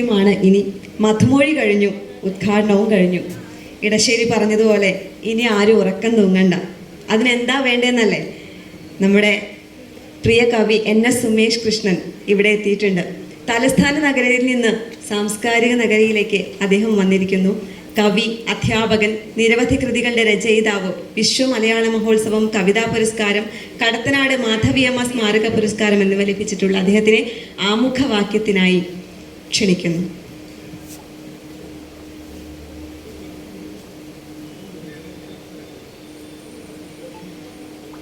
ാണ് ഇനി മധുമൊഴി കഴിഞ്ഞു ഉദ്ഘാടനവും കഴിഞ്ഞു. ഇടശ്ശേരി പറഞ്ഞതുപോലെ ഇനി ആരും ഉറക്കം തൂങ്ങണ്ട. അതിനെന്താ വേണ്ടതെന്നല്ലേ നമ്മുടെ പ്രിയ കവി എൻ എസ് സുമേഷ് കൃഷ്ണൻ ഇവിടെ എത്തിയിട്ടുണ്ട്. തലസ്ഥാന നഗരയിൽ നിന്ന് സാംസ്കാരിക നഗരിയിലേക്ക് അദ്ദേഹം വന്നിരിക്കുന്നു. കവി അധ്യാപകൻ നിരവധി കൃതികളുടെ രചയിതാവ് വിശ്വ മലയാള മഹോത്സവം കവിതാ പുരസ്കാരം കടത്തനാട് മാധവിയമ്മ സ്മാരക പുരസ്കാരം എന്നിവ ലഭിച്ചിട്ടുള്ള അദ്ദേഹത്തിനെ ആമുഖവാക്യത്തിനായി ക്ഷണിക്കുന്നു.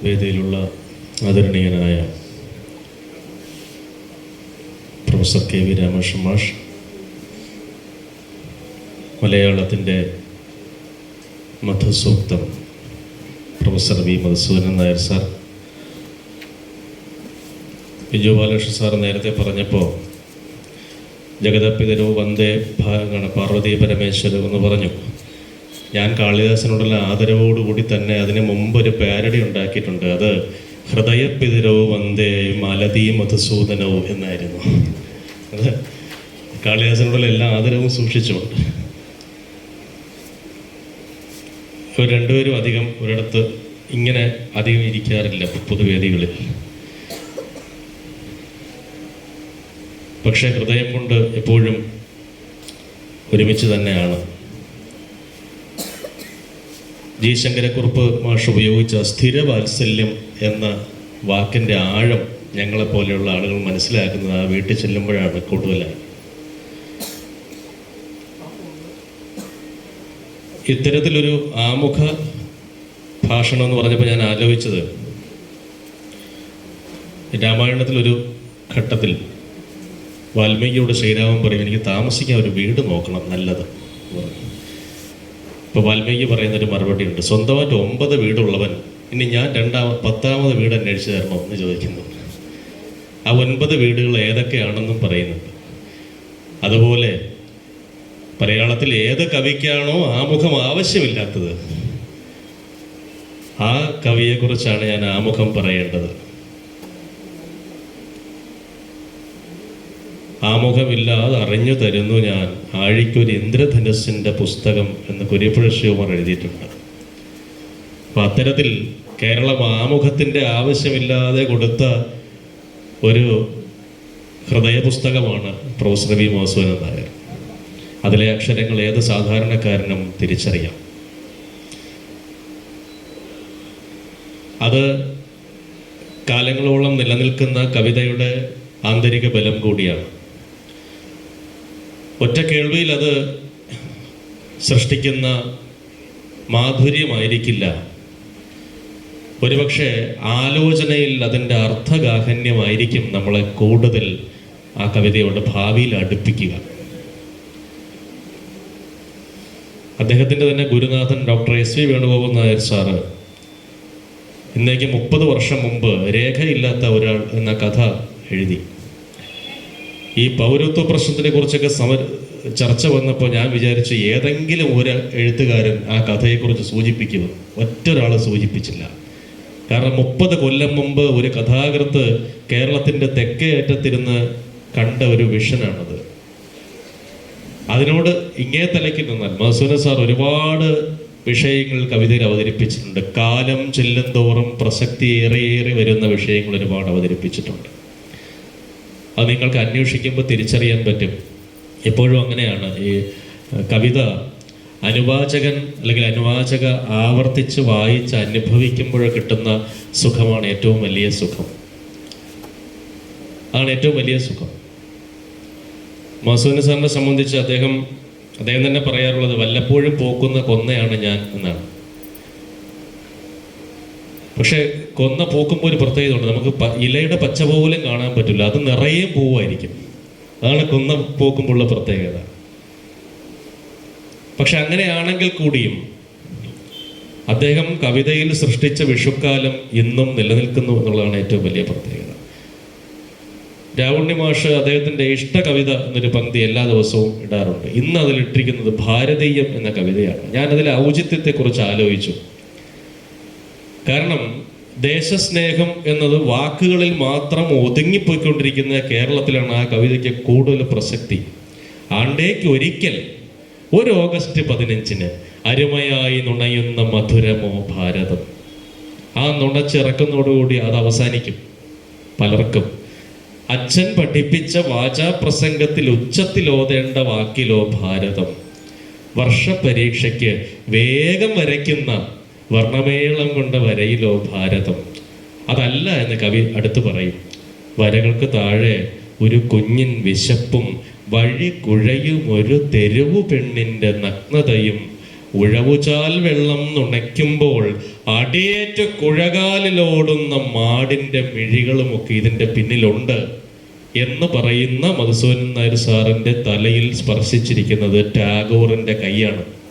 വേദിയിലുള്ള ആദരണീയനായ പ്രൊഫസർ കെ വി രാമകൃഷ്ണൻ മാഷ് മലയാളത്തിന്റെ മധുസൂക്തം professor V Madhusoodanan Nair sir. Biju Balakrishnan sir നേരത്തെ പറഞ്ഞപ്പോൾ ജഗതപ്പിതരോ വന്ദേ ഭാഗമാണ് പാർവതി പരമേശ്വരോ എന്ന് പറഞ്ഞു. ഞാൻ കാളിദാസനോടുള്ള ആദരവോടുകൂടി തന്നെ അതിന് മുമ്പ് ഒരു പാരഡി ഉണ്ടാക്കിയിട്ടുണ്ട്. അത് ഹൃദയപിതരോ വന്ദേ മലതി മധുസൂദനോ എന്നായിരുന്നു. അത് കാളിദാസനോടുള്ള എല്ലാ ആദരവും സൂക്ഷിച്ചുകൊണ്ട്. രണ്ടുപേരും അധികം ഒരിടത്ത് ഇങ്ങനെ അധികം ഇരിക്കാറില്ല പൊതുവേദികളിൽ. പക്ഷേ ഹൃദയം കൊണ്ട് എപ്പോഴും ഒരുമിച്ച് തന്നെയാണ്. ജി ശങ്കരക്കുറുപ്പ് മാഷ് ഉപയോഗിച്ച സ്ഥിര വാത്സല്യം എന്ന വാക്കിന്റെ ആഴം ഞങ്ങളെപ്പോലെയുള്ള ആളുകൾ മനസ്സിലാക്കുന്നത് ആ വീട്ടിൽ ചെല്ലുമ്പോഴാണ് കൂടുതലായി. ഇത്തരത്തിലൊരു ആമുഖ ഭാഷണം എന്ന് പറഞ്ഞപ്പോൾ ഞാൻ ആലോചിച്ചത് രാമായണത്തിലൊരു ഘട്ടത്തിൽ വാൽമീകിയോട് ശ്രീരാമൻ പറയും എനിക്ക് താമസിക്കാൻ ഒരു വീട് നോക്കണം നല്ലത്. ഇപ്പോൾ വാൽമീകി പറയുന്നൊരു മറുപടി ഉണ്ട് സ്വന്തമായിട്ട് ഒമ്പത് വീടുള്ളവൻ ഇനി ഞാൻ രണ്ടാമ പത്താമത് വീട് അന്വേഷിച്ച് തരണോ എന്ന് ചോദിക്കുന്നു. ആ ഒൻപത് വീടുകൾ ഏതൊക്കെയാണെന്നും പറയുന്നുണ്ട്. അതുപോലെ മലയാളത്തിൽ ഏത് കവിക്കാണോ ആമുഖം ആവശ്യമില്ലാത്തത് ആ കവിയെക്കുറിച്ചാണ് ഞാൻ ആമുഖം പറയേണ്ടത്. ആമുഖമില്ലാതെ അറിഞ്ഞു തരുന്നു ഞാൻ. ആഴിക്കൊരു ഇന്ദ്രധനുസിന്റെ പുസ്തകം എന്ന് കുര്യപ്പുഴ എഴുതിയിട്ടുണ്ട്. അപ്പം അത്തരത്തിൽ കേരളം ആമുഖത്തിന്റെ ആവശ്യമില്ലാതെ കൊടുത്ത ഒരു ഹൃദയ പുസ്തകമാണ് പ്രൊഫസർ വി മോസുവൻ നായർ. അതിലെ അക്ഷരങ്ങൾ ഏത് സാധാരണക്കാരനും തിരിച്ചറിയാം. അത് കാലങ്ങളോളം നിലനിൽക്കുന്ന കവിതയുടെ ആന്തരിക ബലം കൂടിയാണ്. ഒറ്റ കേൾവിയിൽ അത് സൃഷ്ടിക്കുന്ന മാധുര്യമായിരിക്കില്ല. ഒരുപക്ഷെ ആലോചനയിൽ അതിന്റെ അർത്ഥഗാഹന്യമായിരിക്കും നമ്മളെ കൂടുതൽ ആ കവിതയോട് ഭാവിയിൽ അടുപ്പിക്കുക. അദ്ദേഹത്തിന്റെ തന്നെ ഗുരുനാഥൻ doctor S V Venugopal Nair sir ഇന്നേക്ക് മുപ്പത് വർഷം മുമ്പ് രേഖയില്ലാത്ത ഒരാൾ എന്ന കഥ എഴുതി. ഈ പൗരത്വ പ്രശ്നത്തിനെ കുറിച്ചൊക്കെ സമ ചർച്ച വന്നപ്പോൾ ഞാൻ വിചാരിച്ചു ഏതെങ്കിലും ഒരു എഴുത്തുകാരൻ ആ കഥയെക്കുറിച്ച് സൂചിപ്പിക്കുക. ഒറ്റൊരാൾ സൂചിപ്പിച്ചില്ല. കാരണം മുപ്പത് കൊല്ലം മുമ്പ് ഒരു കഥാകൃത്ത് കേരളത്തിന്റെ തെക്കേ അറ്റത്തിരുന്ന് കണ്ട ഒരു വിഷനാണത്. അതിനോട് ഇങ്ങേ തലയ്ക്ക് നിന്നാൽ മസൂന സാർ ഒരുപാട് വിഷയങ്ങൾ കവിതയിൽ അവതരിപ്പിച്ചിട്ടുണ്ട്. കാലം ചെല്ലും തോറും പ്രസക്തി ഏറെയേറെ വരുന്ന വിഷയങ്ങൾ ഒരുപാട് അവതരിപ്പിച്ചിട്ടുണ്ട്. അത് നിങ്ങൾക്ക് അന്വേഷിക്കുമ്പോൾ തിരിച്ചറിയാൻ പറ്റും. എപ്പോഴും അങ്ങനെയാണ്. ഈ കവിത അനുവാചകൻ അല്ലെങ്കിൽ അനുവാചക ആവർത്തിച്ച് വായിച്ച് അനുഭവിക്കുമ്പോൾ കിട്ടുന്ന സുഖമാണ് ഏറ്റവും വലിയ സുഖം. അതാണ് ഏറ്റവും വലിയ സുഖം. മസൂന് സാറിനെ സംബന്ധിച്ച് അദ്ദേഹം അദ്ദേഹം തന്നെ പറയാറുള്ളത് വല്ലപ്പോഴും പോക്കുന്ന കൊന്നയാണ് ഞാൻ എന്നാണ്. പക്ഷെ കൊന്ന പൂക്കുമ്പോൾ ഒരു പ്രത്യേകത ഉണ്ട് നമുക്ക് ഇലയുടെ പച്ച പോലും കാണാൻ പറ്റില്ല. അത് നിറയെ പൂവായിരിക്കും. അതാണ് കൊന്ന പൂക്കുമ്പോഴുള്ള പ്രത്യേകത. പക്ഷെ അങ്ങനെയാണെങ്കിൽ കൂടിയും അദ്ദേഹം കവിതയിൽ സൃഷ്ടിച്ച വിഷുക്കാലം ഇന്നും നിലനിൽക്കുന്നു എന്നുള്ളതാണ് ഏറ്റവും വലിയ പ്രത്യേകത. രാവുണ്ണി മാഷ് അദ്ദേഹത്തിന്റെ ഇഷ്ട കവിത എന്നൊരു പങ്ക്തി എല്ലാ ദിവസവും ഇടാറുണ്ട്. ഇന്ന് അതിൽ ഇട്ടിരിക്കുന്നത് ഭാരതീയം എന്ന കവിതയാണ്. അതിലെ ഔചിത്യത്തെക്കുറിച്ച് ആലോചിച്ചു. കാരണം ദേശസ്നേഹം എന്നത് വാക്കുകളിൽ മാത്രം ഒതുങ്ങിപ്പോയിക്കൊണ്ടിരിക്കുന്ന കേരളത്തിലാണ് ആ കവിതയ്ക്ക് കൂടുതൽ പ്രസക്തി. ആണ്ടേക്ക് ഒരിക്കൽ ഒരു ഓഗസ്റ്റ് പതിനഞ്ചിന് അരുമയായി നുണയുന്ന മധുരമോ ഭാരതം. ആ നുണച്ചിറക്കുന്നതോടുകൂടി അത് അവസാനിക്കും. പലർക്കും അച്ഛൻ പഠിപ്പിച്ച വാചാപ്രസംഗത്തിൽ ഉച്ചത്തിൽ ഓതേണ്ട വാക്കിലോ ഭാരതം. വർഷ പരീക്ഷയ്ക്ക് വേഗം വരയ്ക്കുന്ന വർണമേളം കൊണ്ട വരയിലോ ഭാരതം. അതല്ല എന്ന് കവി അടുത്ത് പറയും. വരകൾക്ക് താഴെ ഒരു കുഞ്ഞിൻ വിശപ്പും വഴി കുഴയും ഒരു തെരുവു പെണ്ണിന്റെ നഗ്നതയും. ഉഴവുചാൽ വെള്ളം നുണയ്ക്കുമ്പോൾ അടിയേറ്റ കുഴകാലിലോടുന്ന മാടിന്റെ മിഴികളുമൊക്കെ ഇതിന്റെ പിന്നിലുണ്ട് എന്ന് പറയുന്ന മധുസൂരൻ നായർ സാറിന്റെ തലയിൽ സ്പർശിച്ചിരിക്കുന്നത് ടാഗോറിന്റെ കൈയാണ്.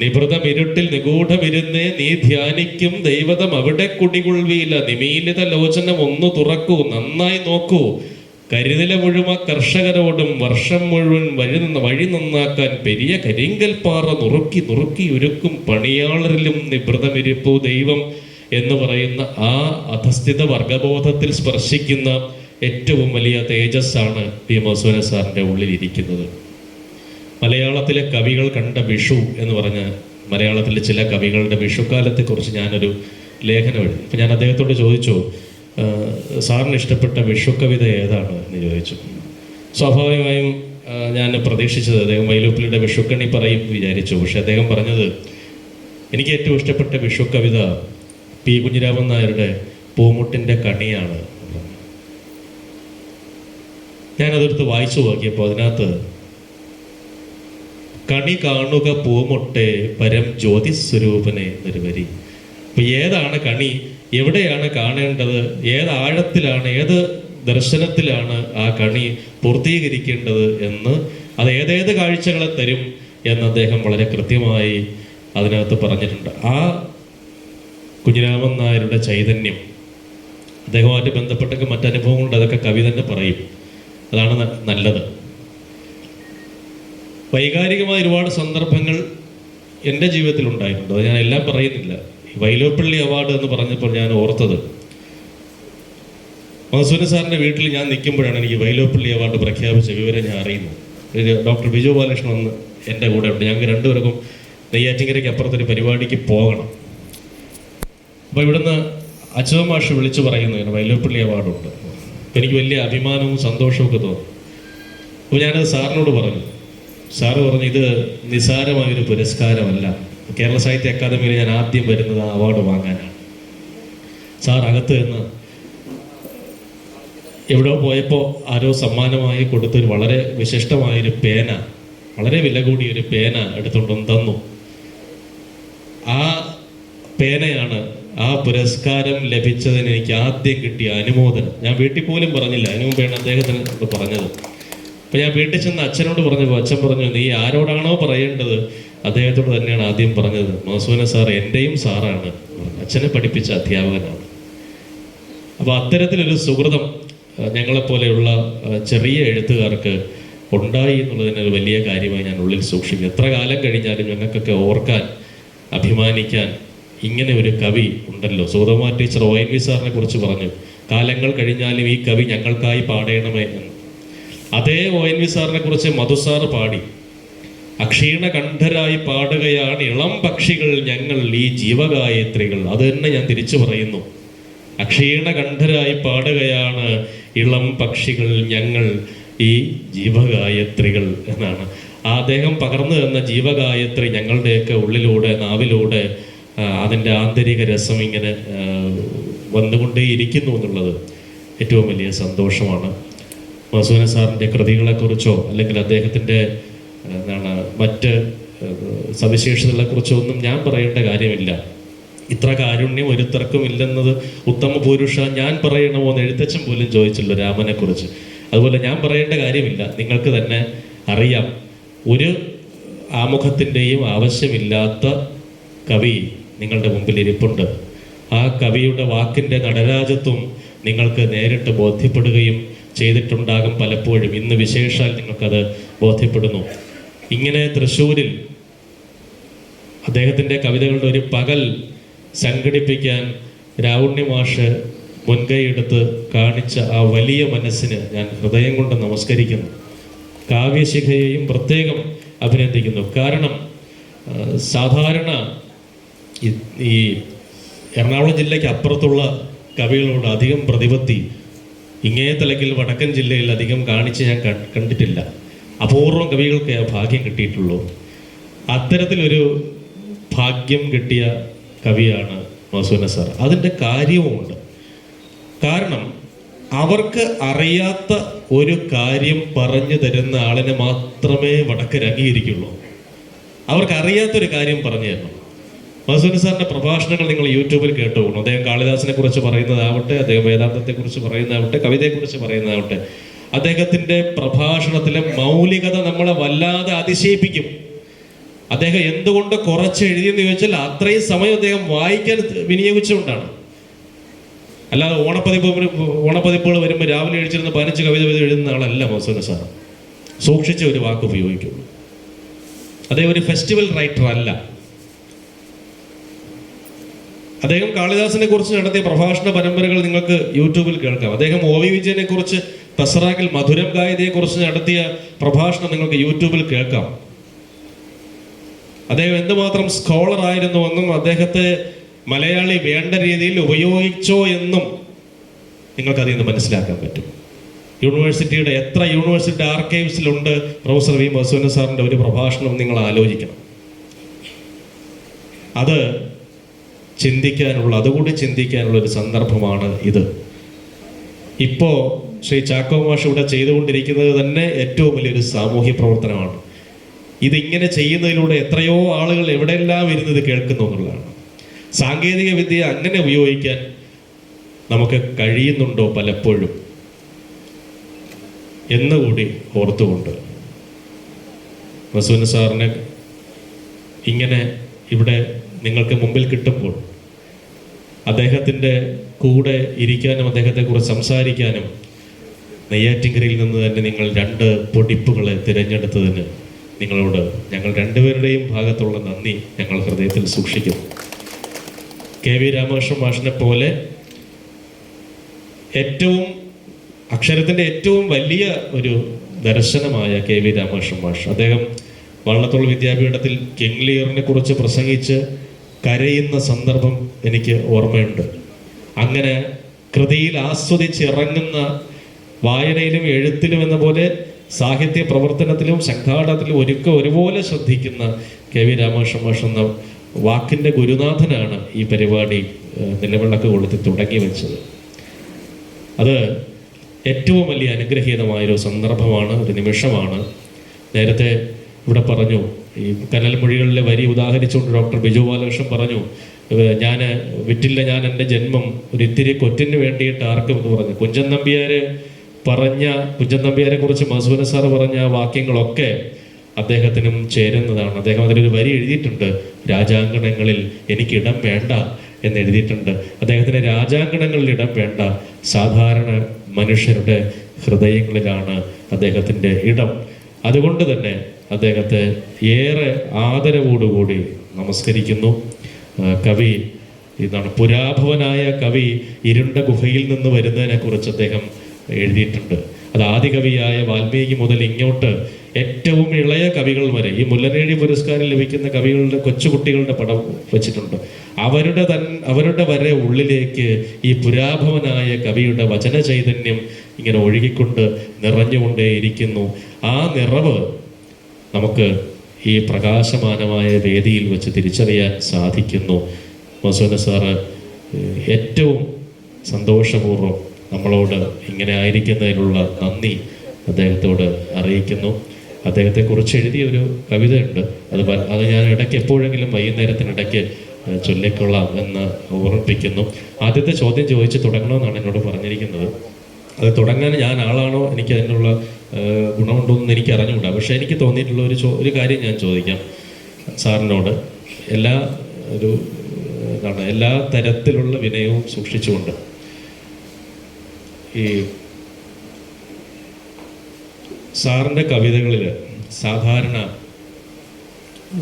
നിഭൃതമിരുട്ടിൽ നിഗൂഢമിരുന്നേ നീ ധ്യാനിക്കും. ദൈവതം അവിടെ കുടികൊള്ളുകയില്ല നിമീലിത ലോചനം ഒന്ന് തുറക്കൂ. നന്നായി നോക്കൂ. കരുതല മുഴുവൻ കർഷകരോടും വർഷം മുഴുവൻ വഴി വഴി നന്നാക്കാൻ പെരിയ കരിങ്കൽ പാറ നുറുക്കി നുറുക്കി ഒരുക്കും. പണിയാളരിലും നിഭൃതമിരിപ്പു ദൈവം എന്ന് പറയുന്ന ആ അധസ്ഥിത വർഗബോധത്തിൽ സ്പർശിക്കുന്ന ഏറ്റവും വലിയ തേജസ്സാണ് പി മസൂന സാറിന്റെ ഉള്ളിലിരിക്കുന്നത്. മലയാളത്തിലെ കവികൾ കണ്ട വിഷു എന്ന് പറഞ്ഞ് മലയാളത്തിലെ ചില കവികളുടെ വിഷുക്കാലത്തെക്കുറിച്ച് ഞാനൊരു ലേഖനം എഴുതി. അപ്പം ഞാൻ അദ്ദേഹത്തോട് ചോദിച്ചു സാറിന് ഇഷ്ടപ്പെട്ട വിഷു കവിത ഏതാണ്? എന്ന് ചോദിച്ചു. സ്വാഭാവികമായും ഞാൻ പ്രതീക്ഷിച്ചത് അദ്ദേഹം വൈലോപ്പിളിയുടെ വിഷുക്കണി പറയും വിചാരിച്ചു. പക്ഷെ അദ്ദേഹം പറഞ്ഞത് എനിക്ക് ഏറ്റവും ഇഷ്ടപ്പെട്ട വിഷു കവിത പി. കുഞ്ഞിരാമൻ നായരുടെ പൂമുട്ടിന്റെ കണിയാണ്. ഞാനതെടുത്ത് വായിച്ചു നോക്കിയപ്പോൾ അതിനകത്ത് കണി കാണുക പൂമൊട്ടെ പരം ജ്യോതിസ്വരൂപനെ എന്നൊരു വരി അപ്പൊ ഏതാണ് കണി? എവിടെയാണ് കാണേണ്ടത്? ഏത് ആഴത്തിലാണ് ഏത് ദർശനത്തിലാണ് ആ കണി പൂർത്തീകരിക്കേണ്ടത് എന്ന് അത് ഏതേത് കാഴ്ചകളെ തരും എന്ന് അദ്ദേഹം വളരെ കൃത്യമായി അതിനകത്ത് പറഞ്ഞിട്ടുണ്ട്. ആ കുഞ്ഞിരാമൻ നായരുടെ ചൈതന്യം അദ്ദേഹവുമായിട്ട് ബന്ധപ്പെട്ടൊക്കെ മറ്റനുഭവങ്ങളുണ്ട്. അതൊക്കെ കവി തന്നെ പറയും. അതാണ് നല്ലത്. വൈകാരികമായ ഒരുപാട് സന്ദർഭങ്ങൾ എന്റെ ജീവിതത്തിൽ ഉണ്ടായിട്ടുണ്ട് അത് ഞാൻ എല്ലാം പറയുന്നില്ല. വൈലോപ്പള്ളി അവാർഡ് എന്ന് പറഞ്ഞപ്പോൾ ഞാൻ ഓർത്തത് മധുസൂന സാറിന്റെ വീട്ടിൽ ഞാൻ നിൽക്കുമ്പോഴാണ് എനിക്ക് വൈലോപ്പള്ളി അവാർഡ് പ്രഖ്യാപിച്ച വിവരം ഞാൻ അറിയുന്നത്. ഡോക്ടർ ബിജു ബാലകൃഷ്ണൻ വന്ന് എന്റെ കൂടെ ഉണ്ട്. ഞങ്ങൾക്ക് രണ്ടുപേർക്കും നെയ്യാറ്റിങ്കരയ്ക്ക് അപ്പുറത്തൊരു പരിപാടിക്ക് പോകണം. അപ്പോൾ ഇവിടുന്ന് അച്യുത മാഷ് വിളിച്ചു പറയുന്നതിന് വൈലോപ്പള്ളി അവാർഡുണ്ട്. എനിക്ക് വലിയ അഭിമാനവും സന്തോഷവും ഒക്കെ തോന്നും. അപ്പോൾ ഞാനത് സാറിനോട് പറഞ്ഞു. സാറ് പറഞ്ഞു ഇത് നിസാരമായൊരു പുരസ്കാരമല്ല. കേരള സാഹിത്യ അക്കാദമിയിൽ ഞാൻ ആദ്യം വരുന്നത് ആ അവാർഡ് വാങ്ങാനാണ്. സാർ അകത്ത് നിന്ന് എവിടെയോ പോയപ്പോൾ ആരോ സമ്മാനമായി കൊടുത്തൊരു വളരെ വിശിഷ്ടമായൊരു പേന വളരെ വില കൂടിയൊരു പേന എടുത്തുകൊണ്ടുവന്ന് തന്നു. ആ പേനയാണ് ആ പുരസ്കാരം ലഭിച്ചതിന് എനിക്ക് ആദ്യം കിട്ടിയ അനുമോദനം. ഞാൻ വീട്ടിൽ പോലും പറഞ്ഞില്ല. അതിനു മുമ്പാണ് അദ്ദേഹത്തിന് പറഞ്ഞത്. അപ്പൊ ഞാൻ വീട്ടിൽ ചെന്ന് അച്ഛനോട് പറഞ്ഞു അച്ഛൻ പറഞ്ഞു നീ ആരോടാണോ പറയേണ്ടത് അദ്ദേഹത്തോട് തന്നെയാണ് ആദ്യം പറഞ്ഞത്. മാസൂന സാർ എന്റെയും സാറാണ്. അച്ഛനെ പഠിപ്പിച്ച അധ്യാപകനാണ്. അപ്പോൾ അത്തരത്തിലൊരു സുഹൃതം ഞങ്ങളെപ്പോലെയുള്ള ചെറിയ എഴുത്തുകാർക്ക് ഉണ്ടായി എന്നുള്ളതിന് ഒരു വലിയ കാര്യമായി ഞാൻ ഉള്ളിൽ സൂക്ഷിക്കും എത്ര കാലം കഴിഞ്ഞാലും ഞങ്ങൾക്കൊക്കെ ഓർക്കാൻ അഭിമാനിക്കാൻ ഇങ്ങനെ ഒരു കവി ഉണ്ടല്ലോ. Sugathakumar teacher O N V സാറിനെ കുറിച്ച് പറഞ്ഞു കാലങ്ങൾ കഴിഞ്ഞാലും ഈ കവി ഞങ്ങൾക്കായി പാടേണമേ എന്ന്. അതേ ഒ എൻ വി സാറിനെ കുറിച്ച് മധുസാർ പാടി. അക്ഷീണ കണ്ഠരായി പാടുകയാണ് ഇളം പക്ഷികൾ ഞങ്ങൾ ഈ ജീവഗായത്രികൾ. അത് തന്നെ ഞാൻ തിരിച്ചു പറയുന്നു. അക്ഷീണ കണ്ഠരായി പാടുകയാണ് ഇളം പക്ഷികൾ ഞങ്ങൾ ഈ ജീവഗായത്രികൾ എന്നാണ്. ആ അദ്ദേഹം പകർന്നു തന്ന ജീവഗായത്രി ഞങ്ങളുടെയൊക്കെ ഉള്ളിലൂടെ നാവിലൂടെ അതിന്റെ ആന്തരിക രസം ഇങ്ങനെ വന്നുകൊണ്ടേയിരിക്കുന്നു എന്നുള്ളത് ഏറ്റവും വലിയ സന്തോഷമാണ്. മസൂന സാറിന്റെ കൃതികളെക്കുറിച്ചോ അല്ലെങ്കിൽ അദ്ദേഹത്തിന്റെ എന്താണ് മറ്റ് സവിശേഷതകളെക്കുറിച്ചോ ഒന്നും ഞാൻ പറയേണ്ട കാര്യമില്ല. ഇത്ര കാരുണ്യം ഒരുത്തർക്കും ഇല്ലെന്നത് ഉത്തമ പുരുഷ ഞാൻ പറയണമോ എന്ന് എഴുത്തച്ഛൻ പോലും ചോദിച്ചല്ലോ രാമനെ കുറിച്ച് അതുപോലെ ഞാൻ പറയേണ്ട കാര്യമില്ല. നിങ്ങൾക്ക് തന്നെ അറിയാം ഒരു ആമുഖത്തിന്റെയും ആവശ്യമില്ലാത്ത കവി നിങ്ങളുടെ മുമ്പിൽ ഇരിപ്പുണ്ട്. ആ കവിയുടെ വാക്കിന്റെ നടരാജത്വം നിങ്ങൾക്ക് നേരിട്ട് ബോധ്യപ്പെടുകയും ചെയ്തിട്ടുണ്ടാകും പലപ്പോഴും. ഇന്ന് വിശേഷാൽ നിങ്ങൾക്കത് ബോധ്യപ്പെടുന്നു. ഇങ്ങനെ തൃശ്ശൂരിൽ അദ്ദേഹത്തിന്റെ കവിതകളുടെ ഒരു പകൽ സംഘടിപ്പിക്കാൻ രാവുണ്ണി മാഷ് മുൻകൈയെടുത്ത് കാണിച്ച ആ വലിയ മനസ്സിന് ഞാൻ ഹൃദയം കൊണ്ട് നമസ്കരിക്കുന്നു. കാവ്യശിഖയെയും പ്രത്യേകം അഭിനന്ദിക്കുന്നു. കാരണം സാധാരണ ഈ- എറണാകുളം ജില്ലയ്ക്ക് അപ്പുറത്തുള്ള കവികളോട് അധികം പ്രതിപത്തി ഇങ്ങേ തലക്കിൽ വടക്കൻ ജില്ലയിൽ അധികം കാണിച്ച് ഞാൻ കണ്ടിട്ടില്ല. അപൂർവം കവികൾക്ക് ആ ഭാഗ്യം കിട്ടിയിട്ടുള്ളൂ. അത്തരത്തിലൊരു ഭാഗ്യം കിട്ടിയ കവിയാണ് മസൂന സാർ അതിന്റെ കാര്യവുമുണ്ട്. കാരണം അവർക്ക് അറിയാത്ത ഒരു കാര്യം പറഞ്ഞു തരുന്ന ആളിനെ മാത്രമേ വടക്കൻ അംഗീകരിക്കുള്ളൂ. അവർക്ക് അറിയാത്തൊരു കാര്യം പറഞ്ഞു തരണം മസൂൻ സാറിന്റെ പ്രഭാഷണങ്ങൾ നിങ്ങൾ യൂട്യൂബിൽ കേട്ടു പോകുന്നു അദ്ദേഹം കാളിദാസിനെ കുറിച്ച് പറയുന്നതാവട്ടെ അദ്ദേഹം വേദാന്തത്തെ കുറിച്ച് പറയുന്നതാവട്ടെ കവിതയെക്കുറിച്ച് പറയുന്നതാവട്ടെ. അദ്ദേഹത്തിന്റെ പ്രഭാഷണത്തിലെ മൗലികത നമ്മളെ വല്ലാതെ അതിശയിപ്പിക്കും. അദ്ദേഹം എന്തുകൊണ്ട് കുറച്ച് എഴുതിയെന്ന് ചോദിച്ചാൽ അത്രയും സമയം അദ്ദേഹം വായിക്കാൻ വിനിയോഗിച്ചുകൊണ്ടാണ്. അല്ലാതെ ഓണപ്പതിപ്പ് ഓണപ്പതിപ്പുകൾ വരുമ്പോൾ രാവിലെ എഴുതിച്ചിരുന്ന പതിനഞ്ച് കവിത കവിത എഴുതുന്ന ആളല്ല മസൂന സാർ സൂക്ഷിച്ച ഒരു വാക്ക് ഉപയോഗിക്കുള്ളൂ. അദ്ദേഹം ഒരു ഫെസ്റ്റിവൽ റൈറ്റർ അല്ല അദ്ദേഹം കാളിദാസിനെ കുറിച്ച് നടത്തിയ പ്രഭാഷണ പരമ്പരകൾ നിങ്ങൾക്ക് യൂട്യൂബിൽ കേൾക്കാം. അദ്ദേഹം ഒ വി വിജയനെ കുറിച്ച് പെസറാക്കിൽ മധുരം ഗായതയെ കുറിച്ച് നടത്തിയ പ്രഭാഷണം നിങ്ങൾക്ക് യൂട്യൂബിൽ കേൾക്കാം. അദ്ദേഹം എന്തുമാത്രം സ്കോളർ ആയിരുന്നുവെന്നും അദ്ദേഹത്തെ മലയാളി വേണ്ട രീതിയിൽ ഉപയോഗിച്ചോ എന്നും നിങ്ങൾക്ക് അതിൽ നിന്ന് മനസ്സിലാക്കാൻ പറ്റും. യൂണിവേഴ്സിറ്റിയുടെ എത്ര യൂണിവേഴ്സിറ്റി ആർക്കൈവ്സിലുണ്ട് പ്രൊഫസർ വി. മസൂന സാറിന്റെ ഒരു പ്രഭാഷണം നിങ്ങൾ ആലോചിക്കണം. അത് ചിന്തിക്കാനുള്ള അതുകൂടി ചിന്തിക്കാനുള്ള ഒരു സന്ദർഭമാണ് ഇത്. ഇപ്പോ ശ്രീ ചാക്കോ മാഷ് ഇവിടെ ചെയ്തുകൊണ്ടിരിക്കുന്നത് തന്നെ ഏറ്റവും വലിയൊരു സാമൂഹ്യ പ്രവർത്തനമാണ്. ഇതിങ്ങനെ ചെയ്യുന്നതിലൂടെ എത്രയോ ആളുകൾ എവിടെയെല്ലാം ഇരുന്ന് ഇത് കേൾക്കുന്നു എന്നുള്ളതാണ്. സാങ്കേതിക വിദ്യ അങ്ങനെ ഉപയോഗിക്കാൻ നമുക്ക് കഴിയുന്നുണ്ടോ പലപ്പോഴും? എന്നുകൂടി ഓർത്തുകൊണ്ട് മസൂൻ സാറിനെ ഇങ്ങനെ ഇവിടെ നിങ്ങൾക്ക് മുമ്പിൽ കിട്ടുമ്പോൾ അദ്ദേഹത്തിന്റെ കൂടെ ഇരിക്കാനും അദ്ദേഹത്തെ അദ്ദേഹത്തെക്കുറിച്ച് സംസാരിക്കാനും നെയ്യാറ്റിങ്കരയിൽ നിന്ന് തന്നെ നിങ്ങൾ രണ്ട് പൊടിപ്പുകളെ തിരഞ്ഞെടുത്തതിന് നിങ്ങളോട് ഞങ്ങൾ രണ്ടുപേരുടെയും ഭാഗത്തുള്ള നന്ദി ഞങ്ങൾ ഹൃദയത്തിൽ സൂക്ഷിക്കുന്നു. കെ വി രാമകൃഷ്ണൻ മാഷിനെ പോലെ ഏറ്റവും അക്ഷരത്തിന്റെ ഏറ്റവും വലിയ ഒരു ദർശനമായ കെ വി രാമകൃഷ്ണൻ മാഷ്. അദ്ദേഹം വള്ളത്തോൾ വിദ്യാപീഠത്തിൽ കിങ് ലിയറിനെ കുറിച്ച് പ്രസംഗിച്ച് കരയുന്ന സന്ദർഭം എനിക്ക് ഓർമ്മയുണ്ട്. അങ്ങനെ കൃതിയിൽ ആസ്വദിച്ചിറങ്ങുന്ന വായനയിലും എഴുത്തിലും എന്ന പോലെ സാഹിത്യ പ്രവർത്തനത്തിലും സംഘാടനത്തിലും ഒരുക്ക ഒരുപോലെ ശ്രദ്ധിക്കുന്ന കെ വി രാമകൃഷ്ണ മാഷ് എന്ന വാക്കിന്റെ ഗുരുനാഥനാണ് ഈ പരിപാടി നിലവിളക്ക് കൊളുത്തി തുടങ്ങി വെച്ചത്. അത് ഏറ്റവും വലിയ അനുഗ്രഹീതമായൊരു സന്ദർഭമാണ് ഒരു നിമിഷമാണ്. നേരത്തെ ഇവിടെ പറഞ്ഞു ഈ കനൽ മൊഴികളിലെ വരി ഉദാഹരിച്ചുകൊണ്ട് ഡോക്ടർ ബിജു ബാലകൃഷ്ണൻ പറഞ്ഞു ഞാൻ വിറ്റില്ല ഞാൻ എന്റെ ജന്മം ഒരു ഇത്തിരി കൊറ്റിന് വേണ്ടിയിട്ട് ആർക്കും എന്ന് പറഞ്ഞു. കുഞ്ചൻ നമ്പിയാര് പറഞ്ഞ കുഞ്ചൻ നമ്പ്യാരെ കുറിച്ച് മസൂന സാർ പറഞ്ഞ വാക്യങ്ങളൊക്കെ അദ്ദേഹത്തിനും ചേരുന്നതാണ്. അദ്ദേഹം അതിലൊരു വരി എഴുതിയിട്ടുണ്ട്. രാജാങ്കണങ്ങളിൽ എനിക്ക് ഇടം വേണ്ട എന്ന് എഴുതിയിട്ടുണ്ട്. അദ്ദേഹത്തിന് രാജാങ്കണങ്ങളിൽ ഇടം വേണ്ട സാധാരണ മനുഷ്യരുടെ ഹൃദയങ്ങളിലാണ് അദ്ദേഹത്തിന്റെ ഇടം. അതുകൊണ്ട് തന്നെ അദ്ദേഹത്തെ ഏറെ ആദരവോടുകൂടി നമസ്കരിക്കുന്നു. കവി ഇതാണ് പുരാഭവനായ കവി ഇരുണ്ട ഗുഹയിൽ നിന്ന് വരുന്നതിനെ കുറിച്ച് അദ്ദേഹം എഴുതിയിട്ടുണ്ട്. അത് ആദികവിയായ വാൽമീകി മുതൽ ഇങ്ങോട്ട് ഏറ്റവും ഇളയ കവികൾ വരെ ഈ മുല്ലനേഴി പുരസ്കാരം ലഭിക്കുന്ന കവികളുടെ കൊച്ചുകുട്ടികളുടെ പടം വെച്ചിട്ടുണ്ട്. അവരുടെ തൻ അവരുടെ വരെ ഉള്ളിലേക്ക് ഈ പുരാഭവനായ കവിയുടെ വചന ചൈതന്യം ഇങ്ങനെ ഒഴുകിക്കൊണ്ട് നിറഞ്ഞുകൊണ്ടേയിരിക്കുന്നു. ആ നിറവ് നമുക്ക് ഈ പ്രകാശമാനമായ വേദിയിൽ വെച്ച് തിരിച്ചറിയാൻ സാധിക്കുന്നു. മസൂന സാറ് ഏറ്റവും സന്തോഷപൂർവം നമ്മളോട് ഇങ്ങനെ ആയിരിക്കുന്നതിനുള്ള നന്ദി അദ്ദേഹത്തോട് അറിയിക്കുന്നു. അദ്ദേഹത്തെക്കുറിച്ച് എഴുതിയ ഒരു കവിത ഉണ്ട് അത് അത് ഞാൻ ഇടയ്ക്ക് എപ്പോഴെങ്കിലും വൈകുന്നേരത്തിനിടയ്ക്ക് ചൊല്ലിക്കൊള്ളാം എന്ന് ഓർമ്മിപ്പിക്കുന്നു. ആദ്യത്തെ ചോദ്യം ചോദിച്ച് തുടങ്ങണമെന്നാണ് എന്നോട് പറഞ്ഞിരിക്കുന്നത്. അത് തുടങ്ങാൻ ഞാൻ ആളാണോ? എനിക്ക് അതിനുള്ള ഏഹ്, ഗുണമുണ്ടോ എന്ന് എനിക്ക് അറിഞ്ഞുകൂടാ പക്ഷേ എനിക്ക് തോന്നിയിട്ടുള്ള ഒരു ചോ ഒരു കാര്യം ഞാൻ ചോദിക്കാം സാറിനോട്. എല്ലാ ഒരു എന്താണ് എല്ലാ തരത്തിലുള്ള വിനയവും സൂക്ഷിച്ചുകൊണ്ട് ഈ സാറിന്റെ കവിതകളിൽ സാധാരണ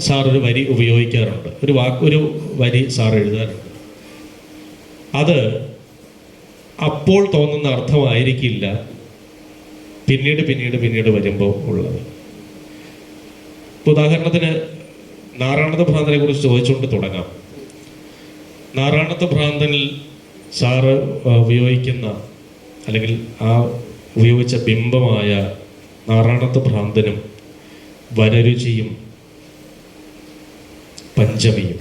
സാർ ഒരു വരി ഉപയോഗിക്കാറുണ്ട്. ഒരു വാക്ക് ഒരു വരി സാർ എഴുതാറുണ്ട്. അത് അപ്പോൾ തോന്നുന്ന അർത്ഥമായിരിക്കില്ല പിന്നീട് പിന്നീട് പിന്നീട് വരുമ്പോൾ ഉള്ളത്. ഉദാഹരണത്തിന് നാരായണത ഭ്രാന്തനെ കുറിച്ച് ചോദിച്ചുകൊണ്ട് തുടങ്ങാം. നാരായണത്ത ഭ്രാന്തനിൽ സാറ് ഉപയോഗിക്കുന്ന അല്ലെങ്കിൽ ആ ഉപയോഗിച്ച ബിംബമായ നാരായണത്ത് ഭ്രാന്തനും വനരുചിയും പഞ്ചമിയും.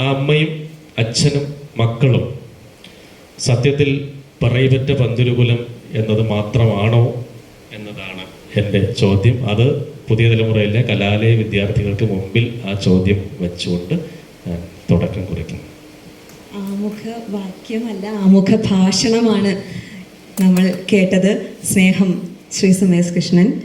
ആ അമ്മയും അച്ഛനും മക്കളും സത്യത്തിൽ പറയപറ്റ പന്തിരുകുലം എന്നത് മാത്രമാണോ എന്നതാണ് എന്റെ ചോദ്യം. അത് പുതിയ തലമുറയിലെ കലാലയ വിദ്യാർത്ഥികൾക്ക് മുമ്പിൽ ആ ചോദ്യം വെച്ചുകൊണ്ട് ഞാൻ തുടക്കം കുറിക്കുന്നു ആമുഖ വാക്യമല്ല ആമുഖ ഭാഷണമാണ് നമ്മൾ കേട്ടത്. സ്നേഹം ശ്രീ സുമേഷ് കൃഷ്ണൻ.